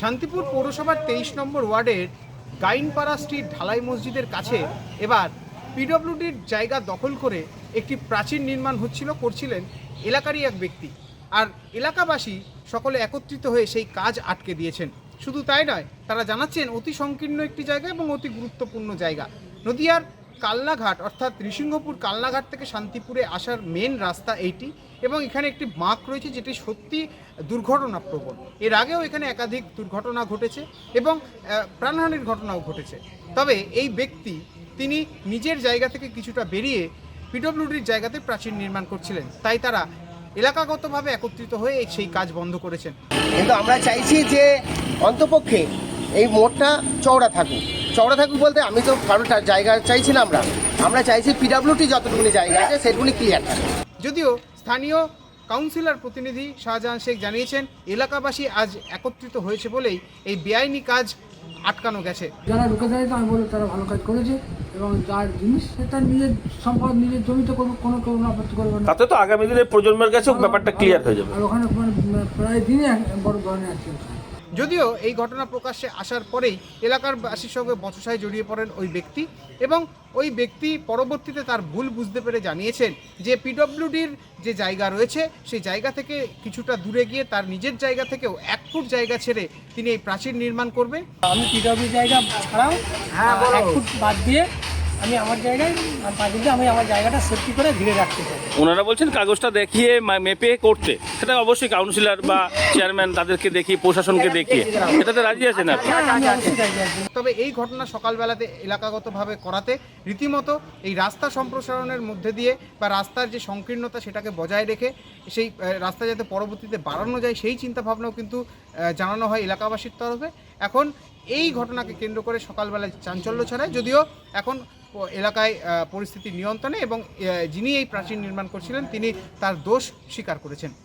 শান্তিপুর পৌরসভার তেইশ নম্বর ওয়ার্ডের গাইনপাড়া স্ট্রিট ঢালাই মসজিদের কাছে এবার পিডব্লিউডির জায়গা দখল করে একটি প্রাচীর নির্মাণ হচ্ছিল, করছিলেন এলাকারই এক ব্যক্তি। আর এলাকাবাসী সকলে একত্রিত হয়ে সেই কাজ আটকে দিয়েছেন। শুধু তাই নয়, তারা জানাচ্ছেন অতি সংকীর্ণ একটি জায়গা এবং অতি গুরুত্বপূর্ণ জায়গা। নদিয়ার কালনাঘাট, অর্থাৎ নৃসিংহপুর কালনাঘাট থেকে শান্তিপুরে আসার মেন রাস্তা এইটি এবং এখানে একটি বাঁক রয়েছে যেটি সত্যি দুর্ঘটনাপ্রবণ। এর আগেও এখানে একাধিক দুর্ঘটনা ঘটেছে এবং প্রাণহানির ঘটনাও ঘটেছে। তবে এই ব্যক্তি, তিনি নিজের জায়গা থেকে কিছুটা বেরিয়ে পিডব্লিউডির জায়গাতে প্রাচীর নির্মাণ করছিলেন। তাই তারা এলাকাগতভাবে একত্রিত হয়ে সেই কাজ বন্ধ করেছেন। কিন্তু আমরা চাইছি যে অন্তপক্ষে এই মোড়টা চওড়া থাকুক। চওড়া থাকুক বলতে আমি তো কারোর জায়গা চাইছি না আমরা। আমরা চাইছি পিডাব্লিউটি যতটুকুনি জায়গা আছে সেটুকুনি ক্লিয়ার থাকে যদিও স্থানীয় কাউন্সিলর প্রতিনিধি শাহজাহান শেখ জানিয়েছেন এলাকাবাসী আজ একত্রিত হয়েছে বলেই এই বেআইনি কাজ আটকানো গেছে। যারা ঢুকে দেয় তারা বলে তারা ভালো কাজ করেছে এবং যার জিনিস সেটা নিজের সম্পদ নিজের জমিতে কোনো কোনো কেউ আপত্তি করবে না। তাতে তো আগামী দিনে প্রজন্মের কাছেও ব্যাপারটা ক্লিয়ার হয়ে যাবে। আর ওখানে প্রায় দিনে বড় ধরনের অ্যাক্সিডেন্ট যদিও এই ঘটনা প্রকাশ্যে আসার পরেই এলাকার বাসীর সঙ্গে বচসায় জড়িয়ে পড়েন ওই ব্যক্তি এবং ওই ব্যক্তি পরবর্তীতে তার ভুল বুঝতে পেরে জানিয়েছেন যে পিডব্লিউডির যে জায়গা রয়েছে সেই জায়গা থেকে কিছুটা দূরে গিয়ে তার নিজের জায়গা থেকেও এক ফুট জায়গা ছেড়ে তিনি এই প্রাচীর নির্মাণ করবেন। আমি পিডব্লিউ জায়গা ছাড়াও এক ফুট বাদ দিয়ে আমি আমার জায়গায় আমি আমার জায়গাটা সেফটি করে ঘিরে রাখতে চাই। ওনারা বলছেন কাগজটা দেখিয়ে মেপে করতে। সেটা অবশ্যই কাউন্সিলর বা চেয়ারম্যান তাদেরকে দেখি, প্রশাসনকে দেখিয়ে। এটাতে রাজি আছি তবে এই ঘটনা সকালবেলাতে এলাকাগতভাবে করাতে রীতিমতো এই রাস্তা সম্প্রসারণের মধ্যে দিয়ে বা রাস্তার যে সংকীর্ণতা সেটাকে বজায় রেখে সেই রাস্তা যাতে পরবর্তীতে বাড়ানো যায়, সেই চিন্তাভাবনাও কিন্তু জানানো হয় এলাকাবাসীর তরফে। এখন এই ঘটনাকে কেন্দ্র করে সকালবেলায় চাঞ্চল্য ছড়ায়। যদিও এখন এলাকায় পরিস্থিতি নিয়ন্ত্রণে এবং যিনি এই প্রাচীন নির্মাণ করছিলেন, তিনি তার দোষ স্বীকার করেছেন।